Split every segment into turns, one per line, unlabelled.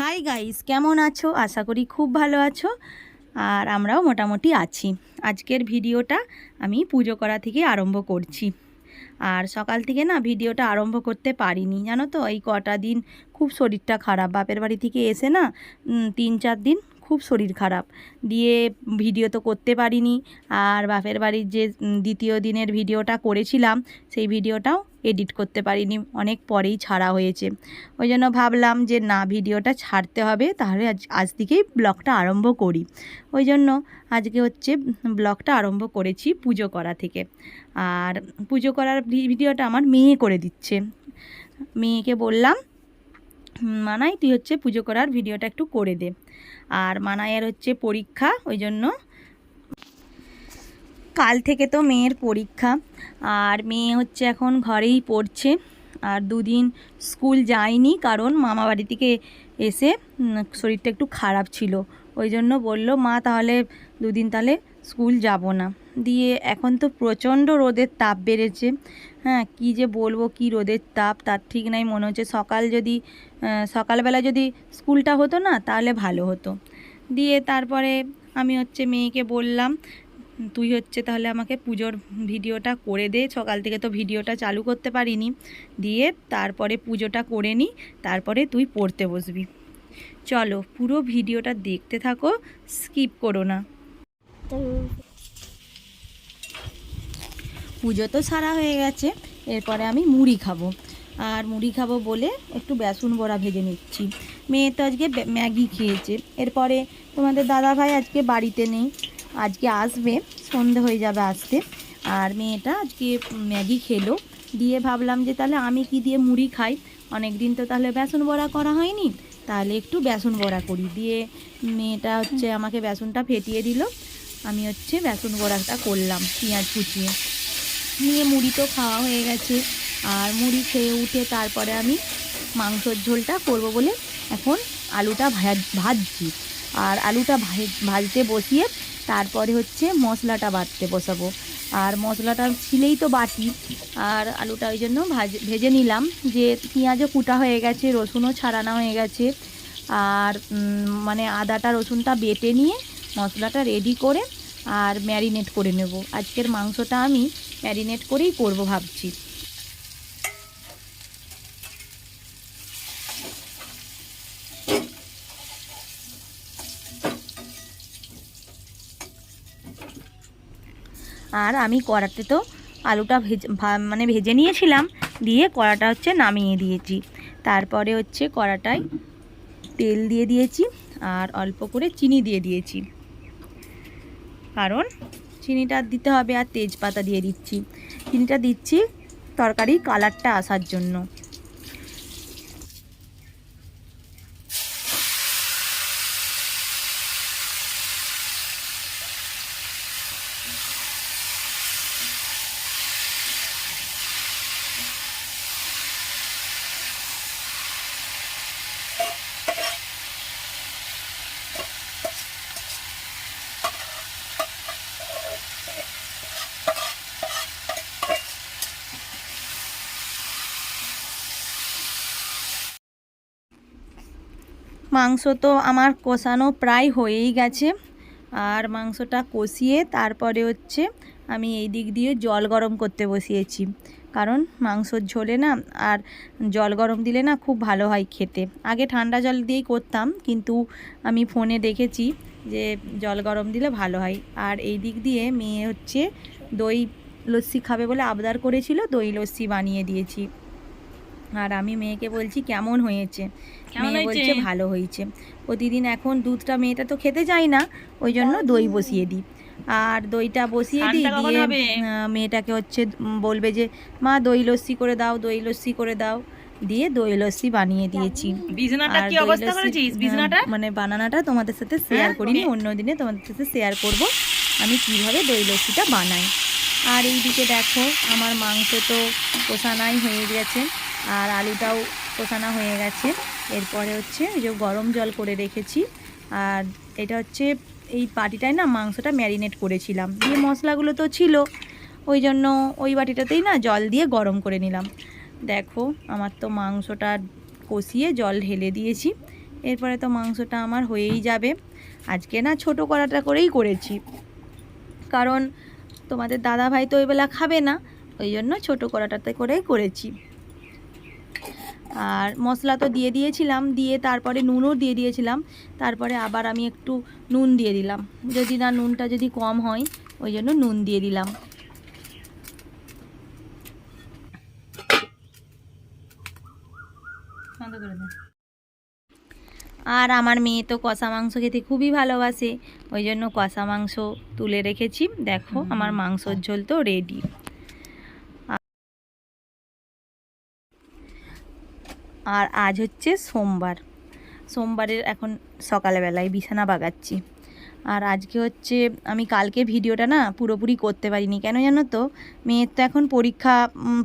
Hi guys কেমন আছো? আশা করি খুব ভালো আছো। আর আমরাও মোটামুটি আছি। আজকের ভিডিওটা আমি পুজো করা থেকে আরম্ভ করছি। আর সকাল থেকে না ভিডিওটা আরম্ভ করতে পারিনি। জানো তো, এই কটা দিন খুব শরীরটা খারাপ। বাপের বাড়ি থেকে এসে না তিন, চার দিন খুব শরীর খারাপ। দিয়ে ভিডিও তো করতে পারিনি। আর বাপের বাড়ির যে দ্বিতীয় দিনের ভিডিওটা করেছিলাম সেই ভিডিওটাও এডিট করতে পারিনি। অনেক পরেই ছাড়া হয়েছে। ওই জন্য ভাবলাম যে না ভিডিওটা ছাড়তে হবে তাহলে আজ আজ থেকেই ব্লগটা আরম্ভ করি। ওই জন্য আজকে হচ্ছে ব্লগটা আরম্ভ করেছি পুজো করা থেকে। আর পুজো করার ভিডিওটা আমার মেয়ে করে দিচ্ছে। মেয়েকে বললাম "হুম, মানাই, তুই হচ্ছে পুজো করার ভিডিওটা একটু করে দে। আর মানাইয়ের হচ্ছে পরীক্ষা, ওই জন্য কাল থেকে তো মেয়ের পরীক্ষা। আর মেয়ে হচ্ছে এখন ঘরেই পড়ছে। আর দুদিন স্কুল যায়নি, কারণ মামা বাড়ি থেকে এসে শরীরটা একটু খারাপ ছিল। ওই জন্য বলল, মা, তাহলে দুদিন তাহলে স্কুল যাব না। দিয়ে এখন তো প্রচণ্ড রোদের তাপ বেড়েছে। হ্যাঁ কী যে বলব, কি রোদের তাপ, তার ঠিক নাই মনে হচ্ছে। সকাল যদি সকালবেলা যদি স্কুলটা হতো না, তাহলে ভালো হতো। দিয়ে তারপরে আমি হচ্ছে মেয়েকে বললাম, তুই হচ্ছে তাহলে আমাকে পুজোর ভিডিওটা করে দে, সকাল থেকে তো ভিডিওটা চালু করতে পারিনি। দিয়ে তারপরে পুজোটা করে নিই তারপরে তুই পড়তে বসবি। চলো পুরো ভিডিওটা দেখতে থাকো, স্কিপ করো না। পুজো তো সারা হয়ে গেছে, এরপরে আমি মুড়ি খাব। আর মুড়ি খাব বলে একটু বেসন বড়া ভেজে নিচ্ছি। মেয়ে তো আজকে ম্যাগি খেয়েছে। এরপরে তোমাদের দাদা ভাই আজকে বাড়িতে নেই, আজকে আসবে, সন্ধে হয়ে যাবে আসতে। আর মেয়েটা আজকে ম্যাগি খেলো। দিয়ে ভাবলাম যে তাহলে আমি কি দিয়ে মুড়ি খাই? অনেক দিন তো তাহলে বেসন বড়া করা হয়নি, তাহলে একটু বেসন বড়া করি। দিয়ে মেয়েটা হচ্ছে আমাকে বেসনটা ফেটিয়ে দিল। আমি হচ্ছে বেসন বড়াটা করলাম, পেঁয়াজ কুচিয়ে। নিয়ে মুড়ি তো খাওয়া হয়ে গেছে। আর মুড়ি খেয়ে উঠে তারপরে আমি মাংসর ঝোলটা করব বলে এখন আলুটা ভাজ- ভাজছি। আর আলুটা ভাজ- ভাজতে বসিয়ে তারপরে হচ্ছে মশলাটা বাটতে বসাবো। আর মশলাটা ছিলেই তো বাটি। আর আলুটা ওই জন্য ভাজ, ভেজে নিলাম যে পেঁয়াজও কুটা হয়ে গেছে, রসুনও ছাড়ানো হয়ে গেছে। আর মানে আদাটা, রসুনটা বেটে নিয়ে মশলাটা রেডি করে আর ম্যারিনেট করে নেব। আজকের মাংসটা আমি ম্যারিনেট করেই করব ভাবছি। আর আমি কড়াতে তো আলুটা ভেজে মানে ভেজে নিয়েছিলাম, দিয়ে কড়াটা হচ্ছে নামিয়ে দিয়েছি। তারপরে হচ্ছে কড়াটায় তেল দিয়ে দিয়েছি আর অল্প করে চিনি দিয়ে দিয়েছি। কারণ চিনিটা দিতে হবে আর তেজপাতা দিয়ে দিচ্ছি। চিনিটা দিচ্ছি তরকারি কালারটা আসার জন্য। মাংস তো আমার কষানো প্রায় হয়েই গেছে। আর মাংসটা কষিয়ে তারপরে হচ্ছে আমি এই দিক দিয়ে জল গরম করতে বসিয়েছি। কারণ মাংসর ঝোলে না আর জল গরম দিলে না খুব ভালো হয় খেতে। আগে ঠান্ডা জল দিয়েই করতাম, কিন্তু আমি ফোনে দেখেছি যে জল গরম দিলে ভালো হয়। আর এই দিক দিয়ে মেয়ে হচ্ছে দই লস্যি খাবে বলে আবদার করেছিল, দই লস্যি বানিয়ে দিয়েছি। আর আমি মেয়েকে বলছি কেমন হয়েছে?
কেমন
মেয়ে? বলছে ভালো হয়েছে। প্রতিদিন এখন দুধটা মেয়েটা তো খেতে চায় না ওই জন্য দই বসিয়ে দিই। আর দইটা বসিয়ে দিই দিয়ে মেয়েটাকে হচ্ছে বলবে যে মা দই লস্যি করে দাও দই লস্যি করে দাও। দিয়ে দই লস্যি বানিয়ে দিয়েছি। হ্যাঁ, মানে বানানাটা তোমাদের সাথে শেয়ার
হ্যাঁ,
করিনি। অন্য দিনে তোমাদের সাথে শেয়ার করব। আমি কীভাবে দই লস্যিটা বানাই? আর এইদিকে দেখো আমার মাংস তো কষানাই হয়ে গেছে। আর আলুটাও কষানা হয়ে গেছে। এরপরে হচ্ছে এই যে গরম জল করে রেখেছি। আর এটা হচ্ছে এই বাটিটায় না মাংসটা ম্যারিনেট করেছিলাম। দিয়ে মশলাগুলো তো ছিল। ওই জন্য ওই বাটিটাতেই না জল দিয়ে গরম করে নিলাম। দেখো, আমার তো মাংসটা কষিয়ে জল ঢেলে দিয়েছি। এরপরে তো মাংসটা আমার হয়েই যাবে। আজকে না ছোট কড়াটা করেই করেছি। কারণ তোমাদের দাদা ভাই তো ওই বেলা খাবে না। ওই জন্য ছোটো কড়াটাতে করেই করেছি। আর মশলা তো দিয়ে দিয়েছিলাম দিয়ে তারপরে নুনও দিয়ে দিয়েছিলাম তারপরে আবার আমি একটু নুন দিয়ে দিলাম। যদি না নুনটা যদি কম হয় ওই জন্য নুন দিয়ে দিলাম। আর আমার মেয়ে তো কষা মাংস খেতে খুবই ভালোবাসে ওই জন্য কষা মাংস তুলে রেখেছি। দেখো আমার মাংসর ঝোল তো রেডি আর আজ হচ্ছে সোমবার। সোমবারের এখন সকালবেলায় বিছানা বাগাচ্ছি। আর আজকে হচ্ছে আমি কালকে ভিডিওটা না পুরোপুরি করতে পারিনি। কেন জানো তো? মেয়ের তো এখন পরীক্ষা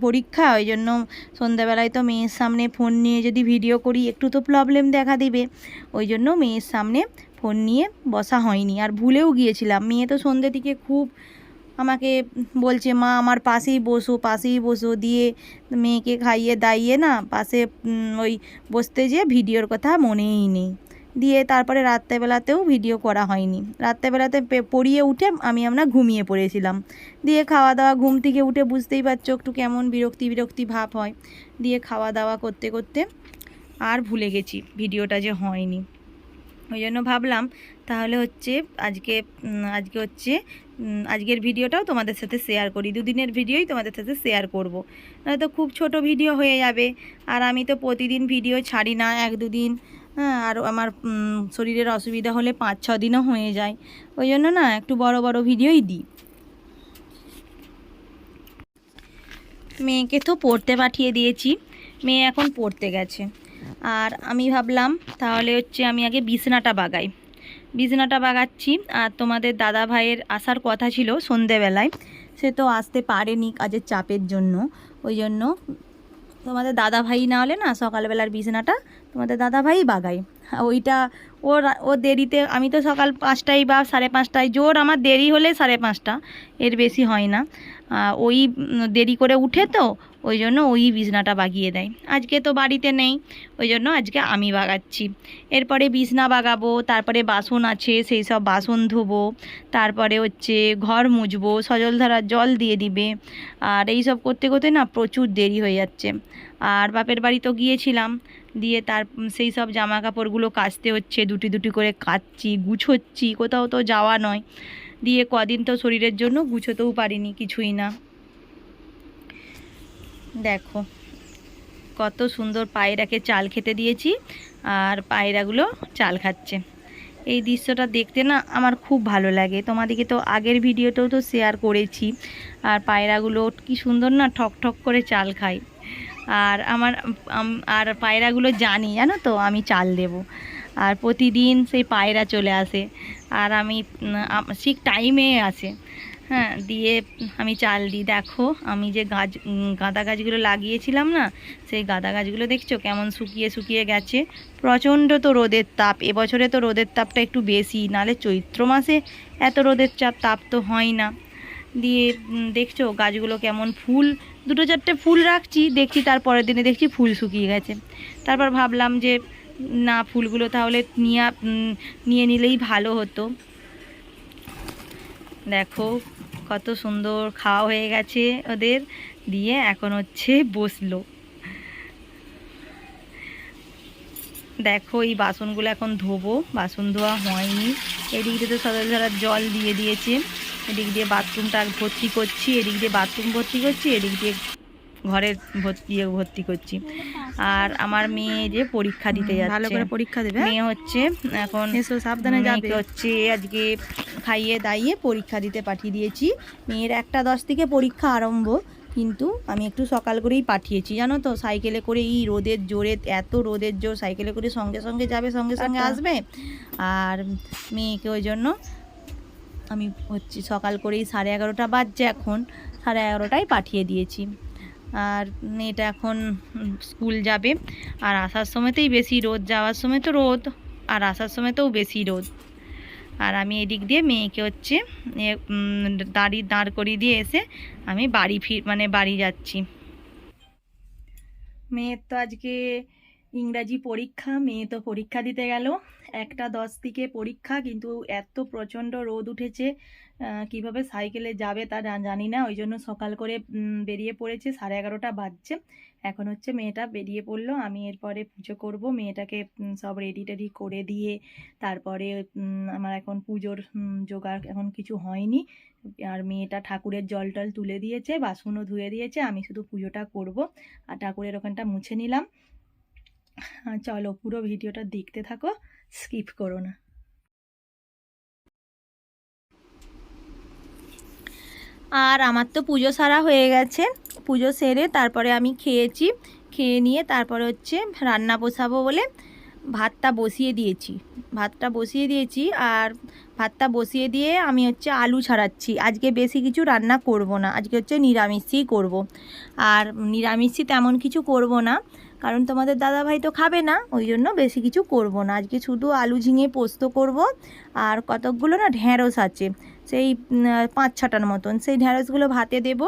পরীক্ষা, ওই জন্য সন্ধ্যাবেলায় তো মেয়ের সামনে ফোন নিয়ে যদি ভিডিও করি একটু তো প্রবলেম দেখা দেবে। ওই জন্য মেয়ের সামনে ফোন নিয়ে বসা হয়নি। আর ভুলেও গিয়েছিলাম। মেয়ে তো সন্ধ্যে থেকে খুব আমাকে বলছে, মা, আমার পাশেই বসো পাশেই বসো, দিয়ে মেয়েকে খাইয়ে দাইয়ে না পাশে ওই বসতে যেয়ে ভিডিওর কথা মনেই নেই। দিয়ে তারপরে রাত্রেবেলাতেও ভিডিও করা হয়নি। রাত্রেবেলাতে পড়িয়ে উঠে আমি আমরা ঘুমিয়ে পড়েছিলাম। দিয়ে খাওয়া দাওয়া ঘুম থেকে উঠে বুঝতেই পারছ একটু কেমন বিরক্তি বিরক্তি ভাব হয়। দিয়ে খাওয়া দাওয়া করতে করতে আর ভুলে গেছি, ভিডিওটা যে হয়নি। ওই জন্য ভাবলাম তাহলে হচ্ছে আজকে আজকে হচ্ছে আজকের ভিডিওটাও তোমাদের সাথে শেয়ার করি। দুদিনের ভিডিওই তোমাদের সাথে শেয়ার করব। নয়তো খুব ছোট ভিডিও হয়ে যাবে। আর আমি তো প্রতিদিন ভিডিও ছাড়ি না এক দুদিন। হ্যাঁ আর আমার শরীরের অসুবিধা হলে পাঁচ, ছ দিনও হয়ে যায়। ওই জন্য না একটু বড় বড় ভিডিওই দিই। মেয়েকে তো পড়তে পাঠিয়ে দিয়েছি। মেয়ে এখন পড়তে গেছে। আর আমি ভাবলাম তাহলে হচ্ছে আমি আগে বিছনাটা বাগাই। বিছনাটা বাগাচ্ছি, আর তোমাদের দাদা ভাইয়ের আসার কথা ছিল সন্ধেবেলায়। সে তো আসতে পারেনি কাজের চাপের জন্য। ওই জন্য তোমাদের দাদা ভাই না হলে না সকালবেলার বিছানাটা তোমাদের দাদা ভাই বাগায়। ওইটা ওর ও দেরিতে, আমি তো সকাল পাঁচটায় বা সাড়ে পাঁচটায়, জোর আমার দেরি হলে সাড়ে পাঁচটা, এর বেশি হয় না। ওই দেরি করে উঠে তো, ওই জন্য ওই বিছনাটা বাগিয়ে দেয়। আজকে তো বাড়িতে নেই, ওই জন্য আজকে আমি বাগাচ্ছি। এরপরে বিছনা বাগাবো, তারপরে বাসন আছে, সেই সব বাসন ধোবো, তারপরে হচ্ছে ঘর মুছবো সজল ধারার জল দিয়ে দিবে। আর এই সব করতে করতে না প্রচুর দেরি হয়ে যাচ্ছে। আর বাপের বাড়ি তো গিয়েছিলাম, দিয়ে তার সেই সব জামা কাপড়গুলো কাচতে হচ্ছে, দুটি দুটি করে কাচছি, গুছোচ্ছি, কোথাও তো যাওয়া নয়। দিয়ে কদিন তো শরীরের জন্য গুছোতেও পারিনি, কিছুই না। দেখো, কত সুন্দর পায়রাকে চাল খেতে দিয়েছি আর পায়রাগুলো চাল খাচ্ছে। এই দৃশ্যটা দেখতে না আমার খুব ভালো লাগে। তোমাদেরকে তো আগের ভিডিওতেও তো শেয়ার করেছি। আর পায়রাগুলো কি সুন্দর না ঠক ঠক করে চাল খায়। আর আমার আর পায়রাগুলো জানি, জানো তো, আমি চাল দেব। আর প্রতিদিন সেই পায়রা চলে আসে। আর আমি ঠিক টাইমে আসে। হ্যাঁ দিয়ে আমি চাল দিই। দেখো, আমি যে গাছ গাঁদা গাছগুলো লাগিয়েছিলাম না, সেই গাঁদা গাছগুলো দেখছ কেমন শুকিয়ে শুকিয়ে গেছে? প্রচণ্ড তো রোদের তাপ। এবছরে তো রোদের তাপটা একটু বেশি নালে চৈত্র মাসে এত রোদের চাপ, তাপ তো হয় না। দিয়ে দেখছ গাছগুলো কেমন ফুল, দুটো চারটে ফুল রাখছি, দেখছি তারপরের দিনে দেখছি ফুল শুকিয়ে গেছে। তারপর ভাবলাম যে না ফুলগুলো তাহলে নিয়ে নিয়ে নিলেই ভালো হতো। দেখো কত সুন্দর খাওয়া হয়ে গেছে ওদের, দিয়ে এখন হচ্ছে বসল। দেখো এই বাসনগুলো এখন ধোবো, বাসন ধোয়া হয়নি। এদিক দিয়ে তো সদর ধারার জল দিয়ে দিয়েছে। এদিক দিয়ে বাথরুমটা ভর্তি করছি, এদিক দিয়ে বাথরুম ভর্তি করছি, এদিক দিয়ে ঘরের ভর্তি ইয়ে ভর্তি করছি। আর আমার মেয়ে যে পরীক্ষা দিতে যাচ্ছে
ভালো করে পরীক্ষা দেবে?
মেয়ে হচ্ছে এখন
এসো সাবধানে যাবে।
হচ্ছে আজকে খাইয়ে দাইয়ে পরীক্ষা দিতে পাঠিয়ে দিয়েছি। মেয়ের একটা দশ থেকে পরীক্ষা আরম্ভ কিন্তু আমি একটু সকাল করেই পাঠিয়েছি। জানো তো সাইকেলে করে এই রোদের জোরে এত রোদের জোর সাইকেলে করে সঙ্গে সঙ্গে যাবে সঙ্গে সঙ্গে
আচ্ছা।
আসবে। আর মেয়েকে ওই জন্য আমি হচ্ছে সকাল করেই সাড়ে এগারোটা বাজছে এখন সাড়ে এগারোটায় পাঠিয়ে দিয়েছি। আর মেয়েটা এখন স্কুল যাবে। আর আসার সময়তেই বেশি রোদ, যাওয়ার সময় তো রোদ, আর আসার সময়তেও বেশি রোদ। আর আমি এদিক দিয়ে মেয়েকে হচ্ছে দাঁড়ি, দাঁড় করিয়ে দিয়ে এসে আমি বাড়ি ফির মানে বাড়ি যাচ্ছি। মেয়ের তো আজকে ইংরাজি পরীক্ষা, মেয়ে তো পরীক্ষা দিতে গেল। একটা দশ থেকে পরীক্ষা, কিন্তু এত প্রচণ্ড রোদ উঠেছে। কীভাবে সাইকেলে যাবে তা জানি না। ওই জন্য সকাল করে বেরিয়ে পড়েছে, সাড়ে এগারোটা বাজছে। এখন হচ্ছে মেয়েটা বেরিয়ে পড়ল। আমি এরপরে পুজো করব। মেয়েটাকে সব রেডি টেডি করে দিয়ে তারপরে আমার এখন পুজোর জোগাড় এখন কিছু হয়নি। আর মেয়েটা ঠাকুরের জল টল তুলে দিয়েছে, বাসনও ধুয়ে দিয়েছে। আমি শুধু পুজোটা করব। আর ঠাকুরের ওখানটা মুছে নিলাম। চলো পুরো ভিডিওটা দেখতে থাকো। স্কিপ করো না। আর আমার তো পুজো সারা হয়ে গেছে। পুজো সেরে তারপরে আমি খেয়েছি। খেয়ে নিয়ে তারপরে হচ্ছে রান্না বসাবো বলে ভাতটা বসিয়ে দিয়েছি। ভাতটা বসিয়ে দিয়েছি আর ভাতটা বসিয়ে দিয়ে আমি হচ্ছে আলু ছাড়াচ্ছি। আজকে বেশি কিছু রান্না করব না। আজকে হচ্ছে নিরামিষই করব। আর নিরামিষই তেমন কিছু করব না। কারণ তোমাদের দাদাভাই তো খাবে না, ওই জন্য বেশি কিছু করব না। আজকে শুধু আলু ঝিঙে পোস্ত করব আর কতকগুলো না ঢ্যাঁড়স আছে। সেই পাঁচ ছটার মতন। সেই ঢ্যাঁড়সগুলো ভাতে দেব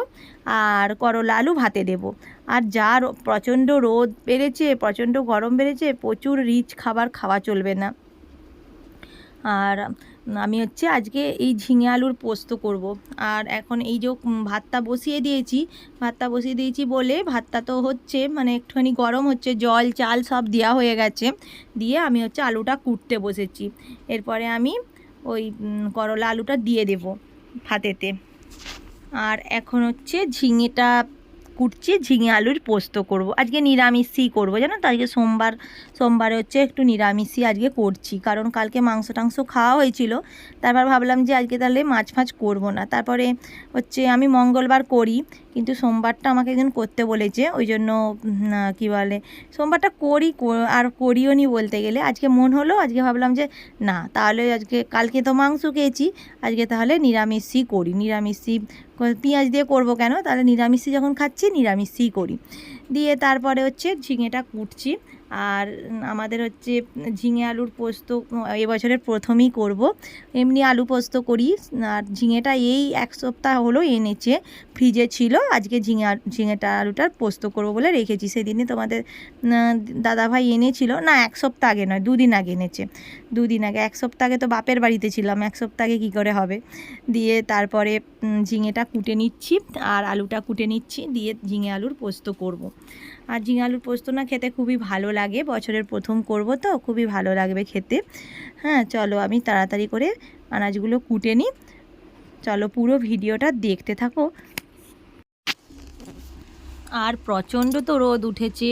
আর করলা আলু ভাতে দেব। আর যা প্রচণ্ড রোদ বেড়েছে, প্রচণ্ড গরম বেড়েছে, প্রচুর রিচ খাবার খাওয়া চলবে না। আর আমি হচ্ছে আজকে এই ঝিঙে আলুর পোস্ত করব। আর এখন এই যে ভাতটা বসিয়ে দিয়েছি, ভাতটা বসিয়ে দিয়েছি বলে ভাতটা তো হচ্ছে মানে একটুখানি গরম হচ্ছে, জল, চাল সব দেওয়া হয়ে গেছে। দিয়ে আমি হচ্ছে আলুটা কুটতে বসেছি। এরপরে আমি ওই করলা আলুটা দিয়ে দেব ভাতেতে। আর এখন হচ্ছে ঝিঙেটা কুটছি, ঝিঙে আলুর পোস্ত করব। আজকে নিরামিষই করব, জানো তো? আজকে সোমবার সোমবারে হচ্ছে একটু নিরামিষই আজকে করছি। কারণ কালকে মাংস টাংস খাওয়া হয়েছিল। তারপর ভাবলাম যে আজকে তাহলে মাছ ফাছ করব না। তারপরে হচ্ছে আমি মঙ্গলবার করি, কিন্তু সোমবারটা আমাকে একজন করতে বলেছে। ওই জন্য কী বলে, সোমবারটা করি আর করিও নি বলতে গেলে। আজকে মন হলো, আজকে ভাবলাম যে না, তাহলে আজকে, কালকে তো মাংস খেয়েছি, আজকে তাহলে নিরামিষই করি। নিরামিষই পেঁয়াজ দিয়ে করব কেন? তাহলে নিরামিষই যখন খাচ্ছি, নিরামিষই করি। দিয়ে তারপরে হচ্ছে ঝিঙেটা কুটছি। আর আমাদের হচ্ছে ঝিঙে আলুর পোস্ত এবছরের প্রথমেই করব। এমনি আলু পোস্ত করি, আর ঝিঙেটা এই এক সপ্তাহ হলো এনেছে, ফ্রিজে ছিল, আজকে ঝিঙে ঝিঙেটা আলুটার পোস্ত করব বলে রেখেছি। সেদিনই তোমাদের দাদাভাই এনেছিল, না, এক সপ্তাহ আগে নয়, দুদিন আগে এনেছে। দুদিন আগে, এক সপ্তাহ আগে তো বাপের বাড়িতে ছিলাম, এক সপ্তাহ আগে কী করে হবে? দিয়ে তারপরে ঝিঙেটা কুটে নিচ্ছি আর আলুটা কুটে নিচ্ছি, দিয়ে ঝিঙে আলুর পোস্ত করব। আর ঝিঙে আলুর পোস্ত না খেতে খুবই ভালো লাগে, বছরের প্রথম করব তো, খুবই ভালো লাগবে খেতে। হ্যাঁ চলো আমি তাড়াতাড়ি করে আনাজগুলো কুটে নিই। চলো পুরো ভিডিওটা দেখতে থাকো। আর প্রচণ্ড তো রোদ উঠেছে,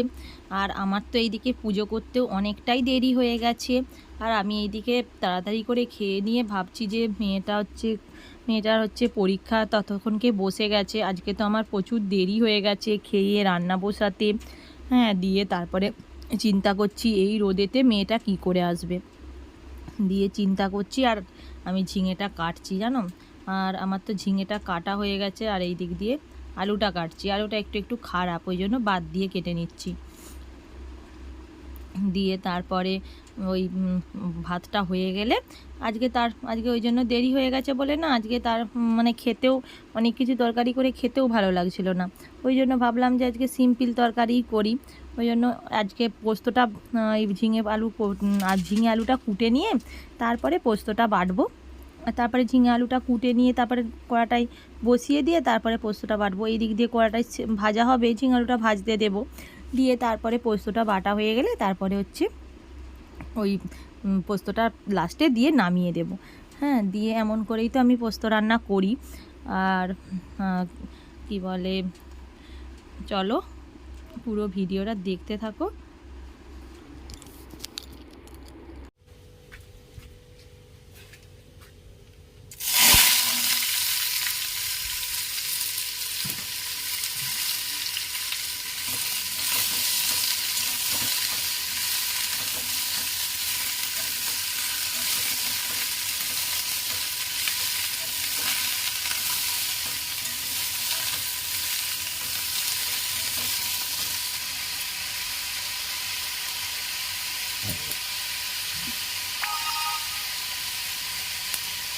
আর আমার তো এইদিকে পুজো করতেও অনেকটাই দেরি হয়ে গেছে। আর আমি এইদিকে তাড়াতাড়ি করে খেয়ে নিয়ে ভাবছি যে মেয়েটা হচ্ছে, মেয়েটার হচ্ছে পরীক্ষা ততক্ষণকে বসে গেছে। আজকে তো আমার প্রচুর দেরি হয়ে গেছে খেয়ে, রান্না বসাতে। হ্যাঁ দিয়ে তারপরে চিন্তা করছি এই রোদেতে মেয়েটা কি করে আসবে। দিয়ে চিন্তা করছি আর আমি ঝিঙেটা কাটছি, জানো? আর আমার তো ঝিঙেটা কাটা হয়ে গেছে আর এই দিক দিয়ে আলুটা কাটছি। আলুটা একটু একটু খারাপ, ওই জন্য বাদ দিয়ে কেটে নিচ্ছি। দিয়ে তারপরে ওই ভাতটা হয়ে গেলে আজকে তার, আজকে ওই জন্য দেরি হয়ে গেছে বলে না, আজকে তার মানে খেতেও, অনেক কিছু তরকারি করে খেতেও ভালো লাগছিল না। ওই জন্য ভাবলাম যে আজকে সিম্পল তরকারি করি। ওই জন্য আজকে পোস্তটা এই ঝিঙে আলু আর ঝিঙে আলুটা কুটে নিয়ে তারপরে পোস্তটা বাটবো। তারপরে ঝিঙে আলুটা কুটে নিয়ে তারপরে কড়াটাই বসিয়ে দিয়ে তারপরে পোস্তটা বাটবো। এই দিক দিয়ে কড়াটাই সে- ভাজা হবে, ঝিঙে আলুটা ভাজতে দেবো। দিয়ে তারপরে পোস্তটা বাটা হয়ে গেলে তারপরে হচ্ছে ওই পোস্তটা লাস্টে দিয়ে নামিয়ে দেব। হ্যাঁ দিয়ে এমন করেই তো আমি পোস্ত রান্না করি। আর কি বলে, চলো পুরো ভিডিওটা দেখতে থাকো।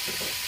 Thank you.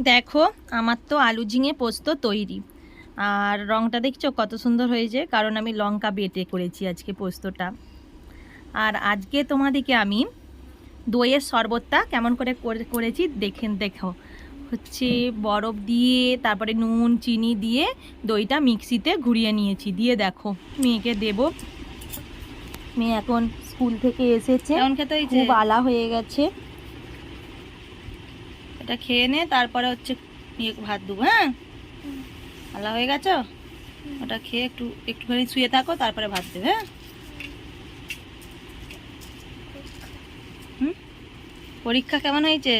দেখো আমার তো আলু ঝিঙে পোস্ত তৈরি। আর রংটা দেখছ কত সুন্দর হয়েছে কারণ আমি লঙ্কা বেটে করেছি আজকে পোস্তটা। আর আজকে তোমাদেরকে আমি দইয়ের শরবতটা কেমন করে করে- করেছি দেখেন দেখো। হচ্ছে বরফ দিয়ে তারপরে নুন চিনি দিয়ে দইটা মিক্সিতে ঘুরিয়ে নিয়েছি। দিয়ে দেখো মেয়েকে দেব। মেয়ে এখন স্কুল থেকে এসেছে। খুব আলা হয়ে গেছে।
এটা খেয়ে নে তারপরে হচ্ছে ভাত দেবো হ্যাঁ? আলা হয়ে গেছো? ওটা খেয়ে একটু একটুখানি শুয়ে থাকো তারপরে ভাত দেবে হ্যাঁ? হুম? পরীক্ষা কেমন হয়েছে?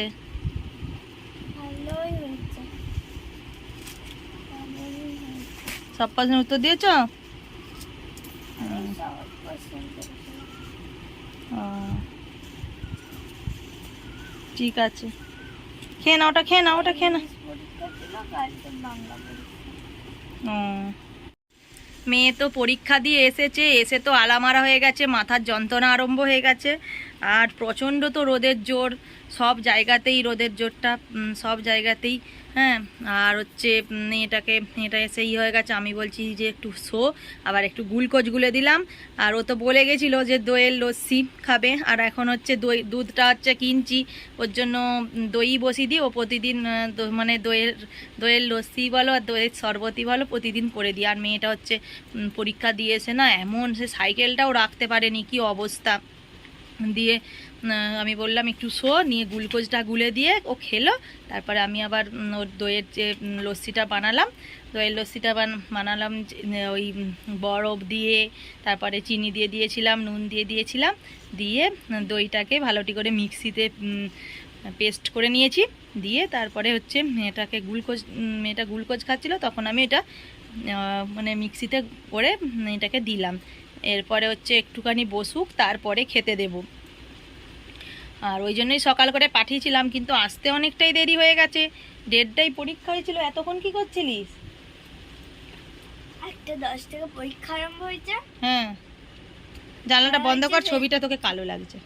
সব প্রশ্নের উত্তর দিয়েছ। ঠিক আছে। খেয়ে না ওটা খেয়ে না ওটা খেয়ে না ও। মেয়ে তো পরীক্ষা দিয়ে এসেছে, এসে তো আলামারা হয়ে গেছে, মাথার যন্ত্রণা আরম্ভ হয়ে গেছে আর প্রচণ্ড তো রোদের জোর, সব জায়গাতেই রোদের জোরটা সব জায়গাতেই হ্যাঁ আর হচ্ছে এটাকে, এটা মেয়েটা এসে ই হয়ে গেছে, আমি বলছি যে একটু শো, আবার একটু গুলকোচ গুলে দিলাম। আর ও তো বলে গেছিল যে দইয়ের লস্যি খাবে, আর এখন হচ্ছে দই, দুধটা হচ্ছে কিনছি, ওর জন্য দই বসিয়ে দিই, ও প্রতিদিন মানে দইয়ের দইয়ের লস্যি বলো আর দইয়ের শরবতই বলো, প্রতিদিন করে দিই। আর মেয়েটা হচ্ছে পরীক্ষা দিয়েছে না, এমন সে সাইকেলটাও রাখতে পারেনি, কি অবস্থা। দিয়ে আমি বললাম, একটু শো, নিয়ে গ্লুকোজটা গুলে দিয়ে ও খেলো। তারপরে আমি আবার ওর দইয়ের যে লস্যিটা বানালাম। দইয়ের লস্যিটা বান- বানালাম ওই বরফ দিয়ে, তারপরে চিনি দিয়ে দিয়েছিলাম, নুন দিয়ে দিয়েছিলাম। দিয়ে দইটাকে ভালোটি করে মিক্সিতে পেস্ট করে নিয়েছি। দিয়ে তারপরে হচ্ছে মেয়েটাকে গ্লুকোজ মেয়েটা গ্লুকোজ খাচ্ছিল, তখন আমি এটা মানে মিক্সিতে করে এটাকে দিলাম। এরপরে হচ্ছে একটুখানি বসুক, তারপরে খেতে দেব। আর ওই জন্যই সকাল করে পাঠিয়েছিলাম কিন্তু আসতে অনেকটাই দেরি হয়ে গেছে। দেড়টাই পরীক্ষা হয়েছিল এতক্ষণ কি করছিলিস?
একটা দশ থেকে পরীক্ষা আরম্ভ হয়েছে।
হ্যাঁ। জানলাটা বন্ধ কর ছবিটা তোকে কালো লাগছে।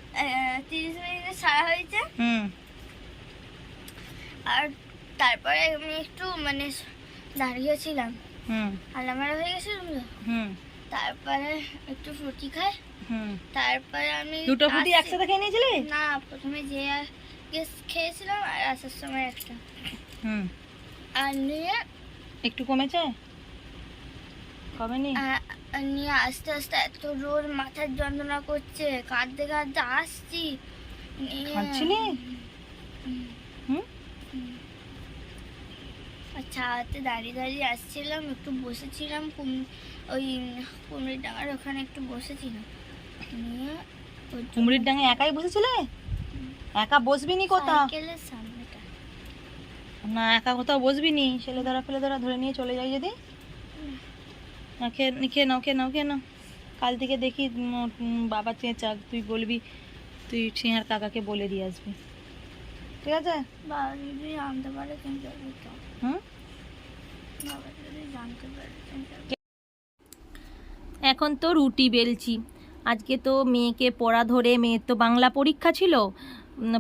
তিরিশ মিনিটে সারা হয়েছে।
হুম।
আর তারপরে আমি একটু মানে দাঁড়িয়েছিলাম।
হুম।
আলামারা হয়ে গেছিলাম তো।
হুম।
তারপরে একটু ফ্রুটি খাই।
হুম।
তারপরে আমি
দুটো
আসছি-
একসাথে খেয়ে নিয়েছিলি?
না প্রথমে যে খেয়েছিলাম আর আসার সময় একটা।
হুম।
আর নিয়ে
একটু কমেছে? কমেনি?
নিয়ে আস্তে আস্তে এত রোদ মাথার যন্ত্রণা করছে কাঁদতে কাঁদতে আসছি।
খাচ্ছিলি
হুম।
হুম
ছাতে দাঁড়িয়ে দাঁড়িয়ে আসছিলাম একটু বসেছিলাম কুম- ওই কুমড়ির ডাঙার ওখানে একটু বসেছিলাম। নিয়ে
কুমড়ির ডাঙে একাই বসেছিলে? একা বসবি নি কোথাও?
সামনেটা।
না একা কোথাও বসবি নি? ছেলে ধরা ফেলে ধরা ধরে নিয়ে চলে যাই যদি। খেয়ে নাও খেয়ে নাও খেয়ে নাও। কাল থেকে দেখি বাবা চেঁচাক তুই বলবি তুই সিংহার কাকাকে বলে দিয়ে আসবি। ঠিক আছে?
বাবা যদি জানতে পারে কিন্তু
হুম
বাবা যদি জানতে পারে কিন্তু
এখন তো রুটি বেলছি। আজকে তো মেয়েকে পড়া ধরে মেয়ের তো বাংলা পরীক্ষা ছিল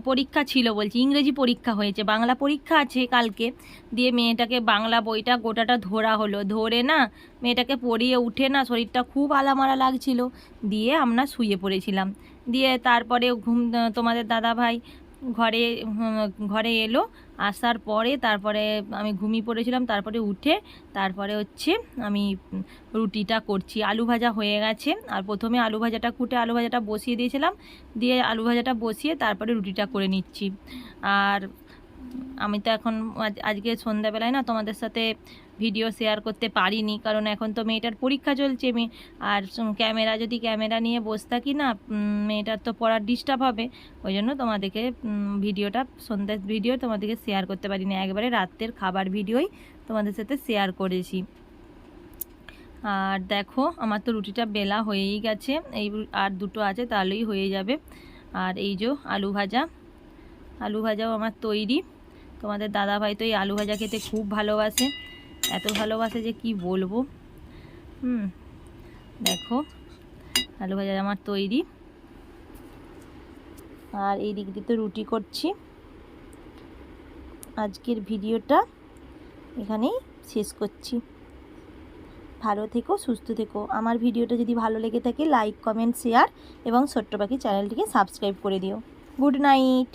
পরীক্ষা ছিল বলছি, ইংরেজি পরীক্ষা হয়েছে, বাংলা পরীক্ষা আছে কালকে। দিয়ে মেয়েটাকে বাংলা বইটা গোটাটা ধরা হলো, ধরে না মেয়েটাকে পড়িয়ে উঠে না শরীরটা খুব আলামারা লাগছিল। দিয়ে আমরা শুয়ে পড়েছিলাম। দিয়ে তারপরে ঘুম, তোমাদের দাদা ভাই ঘরে ঘরে এলো। আসার পরে তারপরে আমি ঘুমিয়ে পড়েছিলাম, তারপরে উঠে তারপরে হচ্ছে আমি রুটিটা করছি। আলু ভাজা হয়ে গেছে। আর প্রথমে আলু ভাজাটা কুটে আলু ভাজাটা বসিয়ে দিয়েছিলাম। দিয়ে আলু ভাজাটা বসিয়ে তারপরে রুটিটা করে নিচ্ছি। আর আমি তো এখন আজ- আজকে সন্ধ্যাবেলায় না তোমাদের সাথে ভিডিও শেয়ার করতে পারিনি, কারণ এখন তো মেয়েটার পরীক্ষা চলছে মেয়ে। আর ক্যামেরা, যদি ক্যামেরা নিয়ে বসে থাকি না মেয়েটার তো পড়ার ডিস্টার্ব হবে। ওই জন্য তোমাদেরকে ভিডিওটা, সন্ধ্যার ভিডিও তোমাদেরকে শেয়ার করতে পারিনি। একবারে রাতের খাবার ভিডিওই তোমাদের সাথে শেয়ার করেছি। আর দেখো, আমার তো রুটিটা বেলা হয়েই গেছে। এই আর দুটো আছে, তাহলেই হয়ে যাবে। আর এই যে আলু ভাজা, আলু ভাজাও আমার তৈরি। তোমাদের দাদা ভাই তো এই আলু ভাজা খেতে খুব ভালোবাসে। এত ভালোবাসে যে কি বলব? হুম, দেখো আলু ভাজা আমার তৈরি। আর এই দিক দিয়ে তো রুটি করছি। আজকের ভিডিওটা এখানেই শেষ করছি। ভালো থেকো, সুস্থ থেকো। আমার ভিডিওটা যদি ভালো লেগে থাকে লাইক কমেন্ট শেয়ার এবং ছোট্ট পাখি চ্যানেলটিকে সাবস্ক্রাইব করে দিও। Good night